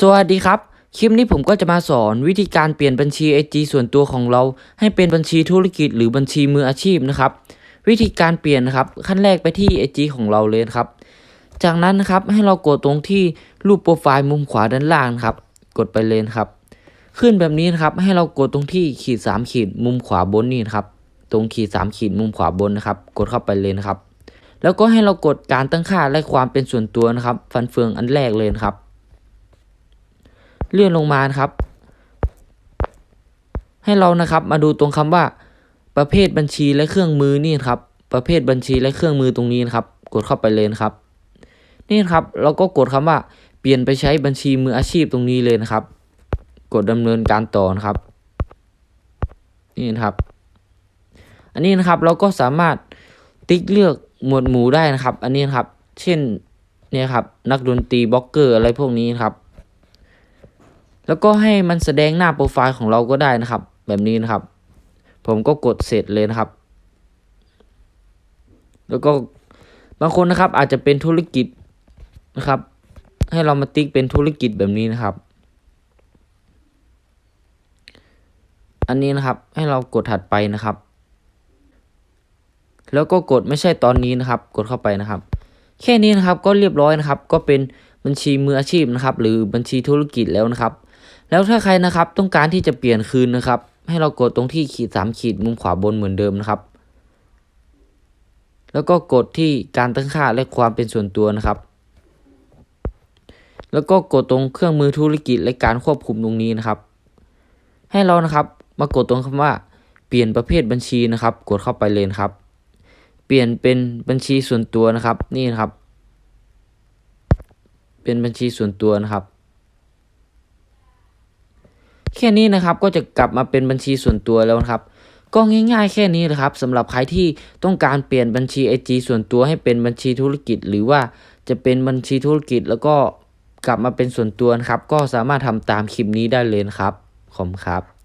สวัสดีครับ คลิปนี้ผมก็จะมาสอนวิธีการเปลี่ยนบัญชี IG ส่วนตัวของเรา ให้เป็นบัญชีธุรกิจหรือบัญชีมืออาชีพนะครับ วิธีการเปลี่ยนนะครับ ขั้นแรกไปที่ IG ของเราเลยครับ จากนั้นนะครับให้เรากดตรงที่รูปโปรไฟล์มุมขวาด้านล่างครับ กดไปเลยครับ ขึ้นแบบนี้นะครับให้เรากดตรงที่ขีด 3 ขีดมุมขวาบนนี่นะครับ ตรงขีด 3 ขีดมุมขวาบนนะครับ กดเข้าไปเลยนะครับ แล้วก็ให้เรากดการตั้งค่าและความเป็นส่วนตัวนะครับ ฟันเฟืองอันแรกเลยครับ เลื่อนลงมานะครับ ให้เรานะครับมาดูตรงคำว่า ประเภทบัญชีและเครื่องมือนี่ครับ ประเภทบัญชีและเครื่องมือตรงนี้นะครับ กดเข้าไปเลยนะครับ นี่ครับเราก็กดคำว่าเปลี่ยนไปใช้บัญชีมืออาชีพตรงนี้เลยนะครับ กดดำเนินการต่อนะครับ นี่นะครับ อันนี้นะครับเราก็สามารถติ๊กเลือกหมวดหมู่ได้นะครับ อันนี้นะครับ เช่นเนี่ยครับนักดนตรีบล็อกเกอร์อะไรพวกนี้นครับ แล้วก็ให้มันแสดงหน้าโปรไฟล์ของเราก็ได้นะครับ แบบนี้นะครับ ผมก็กดเสร็จเลยนะครับ แล้วก็บางคนนะครับอาจจะเป็นธุรกิจนะครับ ให้เรามาติ๊กเป็นธุรกิจแบบนี้นะครับ อันนี้นะครับให้เรากดถัดไปนะครับ แล้วก็กดไม่ใช่ตอนนี้นะครับ กดเข้าไปนะครับ แค่นี้นะครับก็เรียบร้อยนะครับ ก็เป็นบัญชีมืออาชีพนะครับ หรือบัญชีธุรกิจแล้วนะครับ แล้วถ้าใครนะครับต้องการที่จะเปลี่ยนคืนนะครับ ให้เรากดตรงที่ขีดสามขีดมุมขวาบนเหมือนเดิมนะครับ แล้วก็กดที่การตั้งค่าและความเป็นส่วนตัวนะครับ แล้วก็กดตรงเครื่องมือธุรกิจและการควบคุมตรงนี้นะครับ ให้เรานะครับมากดตรงคำว่าเปลี่ยนประเภทบัญชีนะครับ กดเข้าไปเลยครับ เปลี่ยนเป็นบัญชีส่วนตัวนะครับ นี่นะครับ เป็นบัญชีส่วนตัวนะครับ แค่นี้นะครับก็จะกลับมาเป็นบัญชีส่วนตัวแล้วนะครับ ก็ง่ายๆ แค่นี้เลยครับสำหรับใครที่ต้องการเปลี่ยนบัญชี IG ส่วนตัวให้เป็นบัญชีธุรกิจ หรือว่าจะเป็นบัญชีธุรกิจแล้วก็กลับมาเป็นส่วนตัวนะครับ ก็สามารถทำตามคลิปนี้ได้เลยนะครับขอบคุณครับ